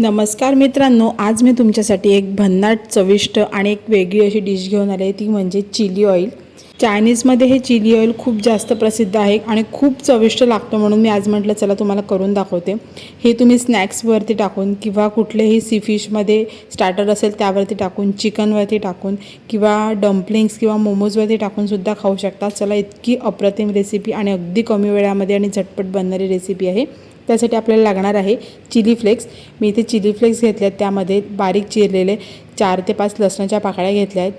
नमस्कार मित्रांनो आज मी तुमच्यासाठी एक भन्नाट चविष्ट आणि एक वेगळी अशी डिश घेऊन आली. आहे ती म्हणजे चिली ऑइल. चायनीजमध्ये हे चिली ऑइल खूप जास्त प्रसिद्ध आहे आणि खूप चविष्ट लागतो म्हणून मी आज म्हटलं चला तुम्हाला करून दाखवते. हे तुम्ही स्नॅक्सवरती टाकून किंवा कुठलेही सी फिशमध्ये स्टार्टर असेल त्यावरती टाकून चिकनवरती टाकून किंवा डम्पलिंग्स किंवा मोमोजवरती टाकूनसुद्धा खाऊ शकता. चला इतकी अप्रतिम रेसिपी आणि अगदी कमी वेळामध्ये आणि झटपट बनणारी रेसिपी आहे. त्यासाठी आपल्याला लागणार आहे चिली फ्लेक्स. मी इथे चिली फ्लेक्स घेतले आहेत. त्यामध्ये बारीक चिरलेले चार ते पाच लसणाच्या पाकळ्या घेतल्या आहेत.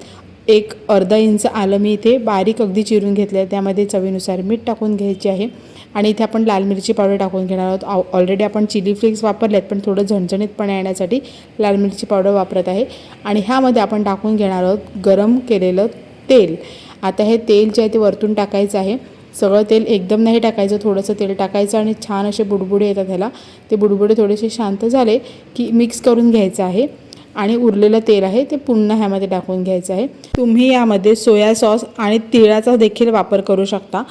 एक अर्धा इंच आलं मी इथे. बारीक अगदी चिरून घेतलं आहे त्यामध्ये चवीनुसार मीठ टाकून घ्यायचे आहे. आणि इथे आपण लाल मिरची पावडर टाकून घेणार आहोत. ऑलरेडी आपण चिली फ्लेक्स वापरले आहेत पण थोडं झणझणीतपणा येण्यासाठी लाल मिरची पावडर वापरत आहे. आणि ह्यामध्ये आपण टाकून घेणार आहोत गरम केलेलं तेल. आता हे तेल जे आहे ते वरतून टाकायचं आहे. सगळं तेल एकदम नाही टाकायचं थोडंसं तेल टाकायचं आणि छान असे बुडबुडे येतात ह्याला. ते बुडबुडे थोडेसे शांत झाले की मिक्स करून घ्यायचं आहे. आणि उरलेलं तेल आहे ते पुन्हा ह्यामध्ये टाकून घ्यायचं आहे. तुम्ही यामध्ये सोया सॉस आणि तिळाचा देखील वापर करू शकता.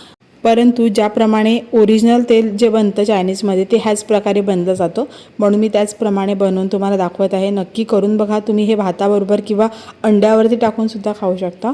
परंतु ज्याप्रमाणे ओरिजिनल तेल जे बनतं चायनीजमध्ये ते ह्याच प्रकारे बनलं जातं. म्हणून मी त्याचप्रमाणे बनवून तुम्हाला दाखवत आहे. नक्की करून बघा. तुम्ही हे भाताबरोबर किंवा अंड्यावरती टाकूनसुद्धा खाऊ शकता.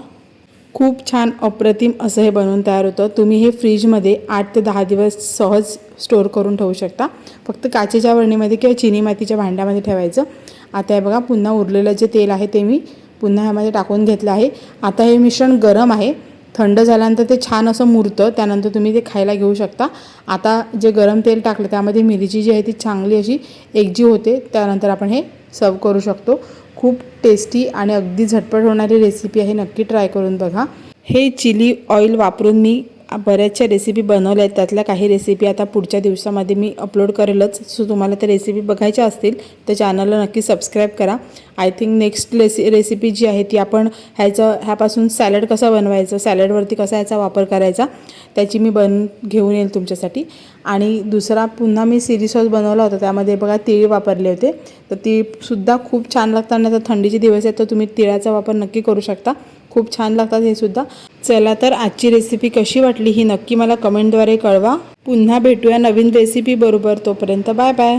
खूप छान अप्रतिम असं हे बनवून तयार होतं. तुम्ही हे फ्रीजमध्ये आठ ते दहा दिवस सहज स्टोअर करून ठेवू शकता. फक्त काचेच्या वरणीमध्ये किंवा चिनी मातीच्या भांड्यामध्ये ठेवायचं. आता हे बघा पुन्हा उरलेलं जे तेल आहे ते मी पुन्हा ह्यामध्ये टाकून घेतलं आहे. आता हे मिश्रण गरम आहे. थंड झाल्यानंतर ते छान असं मुरतं. त्यानंतर तुम्ही ते खायला घेऊ शकता. आता जे गरम तेल टाकलं त्यामध्ये मिरची जी आहे ती चांगली अशी एकजीव होते. त्यानंतर आपण हे सर्व करू शकतो. खूप टेस्टी आणि अगदी झटपट होणारी रेसिपी आहे. नक्की ट्राय करून बघा. हे चिली ऑइल वापरून मी बऱ्याचशा रेसिपी बनवल्या आहेत. त्यातल्या काही रेसिपी आता पुढच्या दिवसामध्ये मी अपलोड करेलच. सो तुम्हाला त्या रेसिपी बघायच्या असतील तर चॅनलला नक्की सबस्क्राईब करा. आय थिंक नेक्स्ट रेसि रेसिपी जी आहे ती आपण ह्याचं ह्यापासून सॅलड कसं बनवायचं सॅलडवरती कसा ह्याचा वापर करायचा त्याची मी बन घेऊन येईल तुमच्यासाठी. आणि दुसरा पुन्हा मी सिरी सॉस बनवला होता त्यामध्ये बघा तीळ वापरले होते. तर तीळसुद्धा खूप छान लागतात आणि आता थंडीचे दिवस आहेत तर तुम्ही तिळाचा वापर नक्की करू शकता. खूप छान लागतात हे सुद्धा. चला तर आजची रेसिपी कशी वाटली ही नक्की मला कमेंटद्वारे कळवा. पुन्हा भेटूया नवीन रेसिपी बरोबर तोपर्यंत बाय बाय.